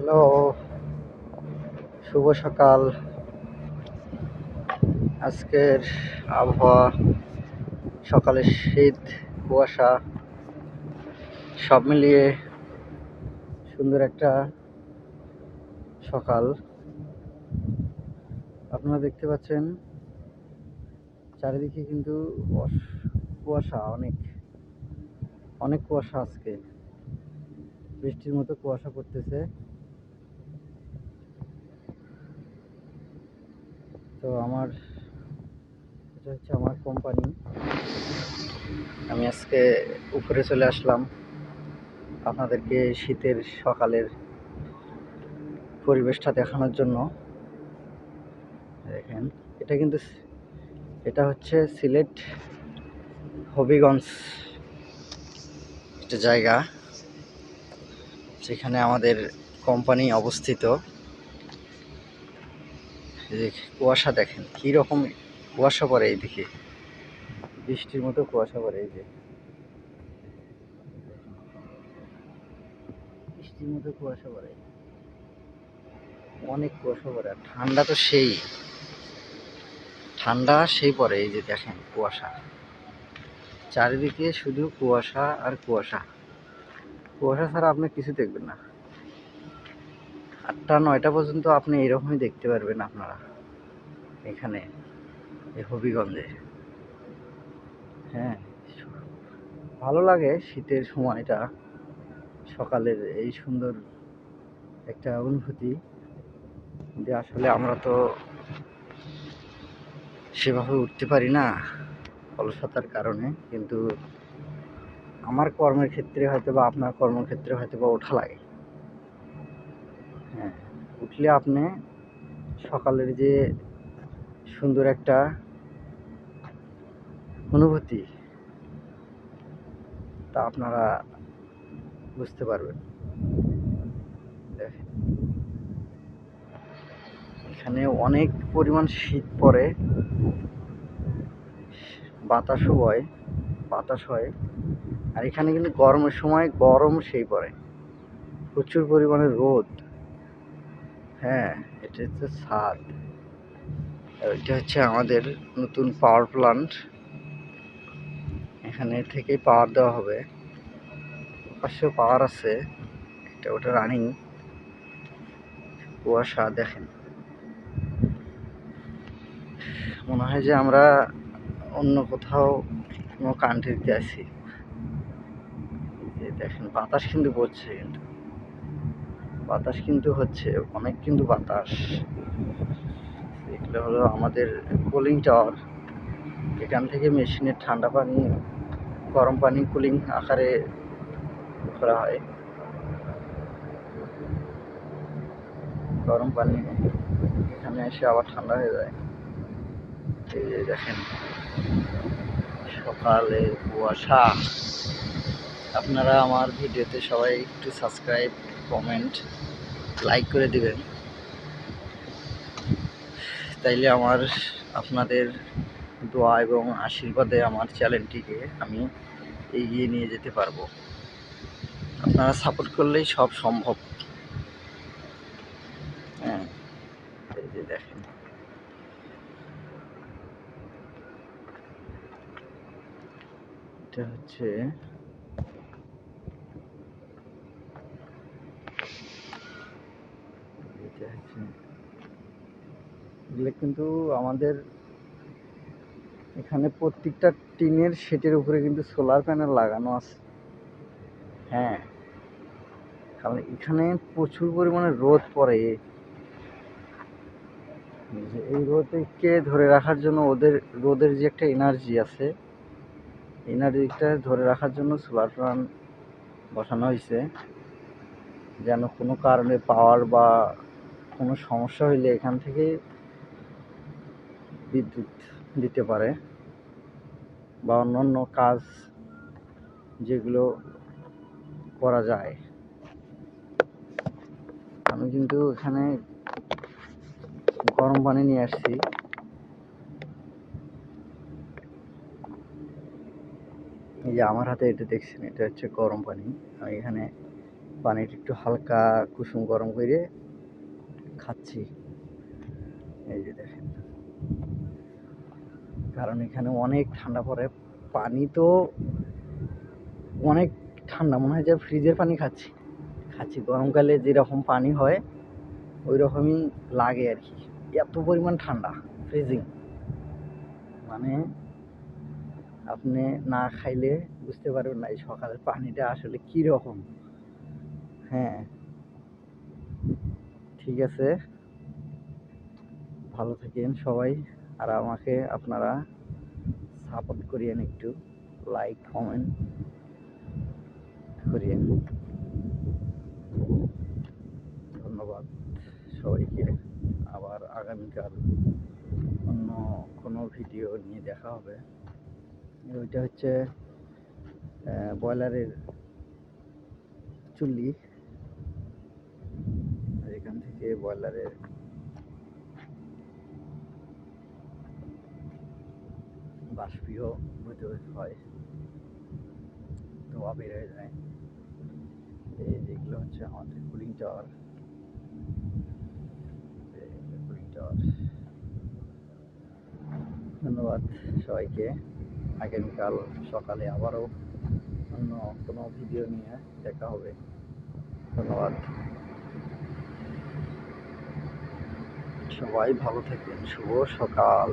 Hello, শুভ সকাল। আজকের আবহাওয়া সকালে শীত, কুয়াশা, সব মিলিয়ে সুন্দর একটা সকাল। আপনারা দেখতে পাচ্ছেন, চারিদিকে কিন্তু কুয়াশা অনেক। অনেক কুয়াশা আজকে। বৃষ্টির মতো কুয়াশা পড়তেছে। তো আমার, এটা হচ্ছে আমার কোম্পানি আমি আজকে উপরে চলে আসলাম। আপনাদেরকে শীতের সকালের পরিবেশটা দেখানোর জন্য। দেখেন, এটা কিন্তু এটা হচ্ছে সিলেট হবিগঞ্জ একটা জায়গা, যেখানে আমাদের কোম্পানি অবস্থিত। যে কুয়াশা দেখেন রকম কুয়াশা পড়ে এইদিকে। বৃষ্টির মতো কুয়াশা পড়ে এই যে। বৃষ্টির মতো কুয়াশা পড়ে। অনেক কুয়াশা পড়ে, আর ঠান্ডা তো সেই। ঠান্ডা সেই পড়ে এই যে দেখেন কুয়াশা। চারিদিকে শুধু কুয়াশা আর কুয়াশা। কুয়াশা ছাড়া আপনি কিছু দেখবেন না। আটটা, নয়টা পর্যন্ত আপনি এরকমই দেখতে পারবেন আপনারা, এখানে, এই হবিগঞ্জে। হ্যাঁ ভালো লাগে শীতের সময়টা, সকালের এই সুন্দর একটা অনুভূতি। যে আসলে আমরা তো সেভাবে উঠতে পারি না অলসতার কারণে, কিন্তু আমার কর্মের ক্ষেত্রে হয়তো বা আপনার কর্মক্ষেত্রে হয়তো বা ওঠা লাগে। উঠলে আপনি সকালের যে সুন্দর একটা অনুভূতি, তা আপনারা বুঝতে পারবেন। এখানে অনেক পরিমাণ শীত পড়ে, বাতাসও হয়, বাতাস হয়, আর এখানে কিন্তু গরমের সময় গরম সেই পড়ে। প্রচুর পরিমাণে রোদ। হ্যাঁ এটা হচ্ছে ছাদ এটা হচ্ছে আমাদের নতুন পাওয়ার প্লান্ট এখানে থেকেই পাওয়ার দেওয়া হবে। পাশে পাওয়ার আছে। এটা ওটা রানিং কুয়াশা, দেখেন। মনে হয় যে আমরা অন্য কোথাও কোনো কান্ট্রিতে আছি। দেখেন, বাতাস কিন্তু পড়ছে কিন্তু। বাতাস কিন্তু হচ্ছে, অনেক কিন্তু বাতাস। এগুলো হলো আমাদের কুলিং টাওয়ার এখান থেকে মেশিনের ঠান্ডা পানি, গরম পানি কুলিং আকারে করা হয়। গরম পানি এখানে এসে আবার ঠান্ডা হয়ে যায়। এই যে দেখেন, সকালে কুয়াশা। আপনারা আমার ভিডিওতে সবাই একটু সাবস্ক্রাইব কমেন্ট লাইক করে দিবেন। তাইলে আমার, আপনাদের দোয়া এবং আশীর্বাদে আমার চ্যানেলটিকে আমি এগিয়ে নিয়ে যেতে পারব। আপনারা সাপোর্ট করলেই সব সম্ভব। হ্যাঁ যে দেখেন। এটা হচ্ছে এটা হচ্ছে এগুলো কিন্তু আমাদের এখানে প্রত্যেকটা টিনের শেটের উপরে কিন্তু সোলার প্যানেল লাগানো আছে। হ্যাঁ কারণ এখানে প্রচুর পরিমাণে রোদ পড়ে। এই রোদকে ধরে রাখার জন্য ওদের, রোদের যে একটা এনার্জি আছে এনার্জিটা ধরে রাখার জন্য সোলার প্যান বসানো হয়েছে। যেন কোনো কারণে পাওয়ার বা কোনো সমস্যা হইলে এখান থেকে বিদ্যুৎ দিতে পারে বা অন্যান্য কাজ যেগুলো করা যায়। আমি কিন্তু এখানে গরম পানি নিয়ে আসছি। এই যে আমার হাতে এটা দেখছেন, এটা হচ্ছে গরম পানি। আমি এখানে পানিটা একটু হালকা কুসুম গরম করে খাচ্ছি। এই যে দেখেন। কারণ এখানে অনেক ঠান্ডা পড়ে। পানি তো অনেক ঠান্ডা, মনে হয় যে ফ্রিজের পানি খাচ্ছি। খাচ্ছি, গরমকালে যেরকম পানি হয় ওই রকমই লাগে আর কি। এত পরিমাণ ঠান্ডা ফ্রিজিং। মানে আপনি না খাইলে বুঝতে পারবেন না এই সকালের পানিটা আসলে কি রকম হ্যাঁ। ঠিক আছে। ভালো থাকেন সবাই। আর আমাকে আপনারা সাপোর্ট করিয়েন একটু লাইক কমেন্ট করিয়েন। ধন্যবাদ সবাইকে। আবার আগামীকাল অন্য কোনো ভিডিও নিয়ে দেখা হবে। ওইটা হচ্ছে ব্রয়লারের চুল্লি। এখান থেকে ব্রয়লারের বাষ্পীয় হতে হয়। ধোয়া বের হয়ে যায়। এই যেগুলো হচ্ছে আমাদের কুলিং টাওয়ার কুলিং টাওয়ার ধন্যবাদ সবাইকে। আগামীকাল সকালে আবারও অন্য কোনো ভিডিও নিয়ে দেখা হবে। ধন্যবাদ। সবাই ভালো থাকবেন। শুভ সকাল।